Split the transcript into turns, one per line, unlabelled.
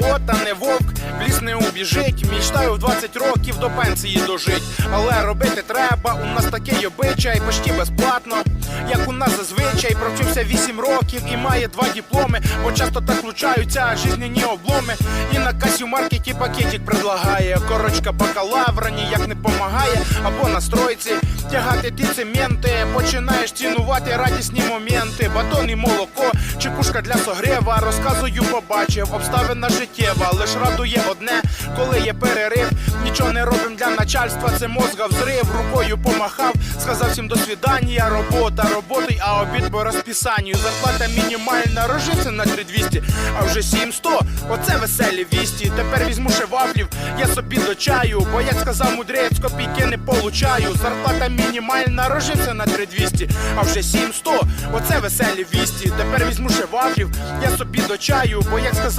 робота, не вовк, в ліс не убіжить. Мічтаю в 20 років до пенсії дожить. Але робити треба, у нас такий обичай, почти безплатно. Як у нас зазвичай, провчився 8 років і має два дипломи, бо часто так случаються жизненні обломи. І на касі в маркеті пакетик предлагає. Корочка бакалавра ніяк не помагає, або на стройці тягати ті цементи. Починаєш цінувати радісні моменти, батон і молоко, чи кушка для согрева. Розказую, побачив, обставина життєва. Лиш радує одне, коли є перерив. Нічого не робим для начальства, це мозга взрив. Рукою помахав, сказав всім до свідання. Робота, роботи, а обід по. Зарплата мінімальна, рожиться на 3200, а вже 700, оце веселі вісті. Тепер візьму ще вафлів, я собі до чаю. Бо як сказав мудрець, копійки не получаю. Зарплата мінімальна, рожиться на 3200, а вже 700, оце веселі вісті. Тепер візьму ще вафлів, я собі до чаю. Бо як сказав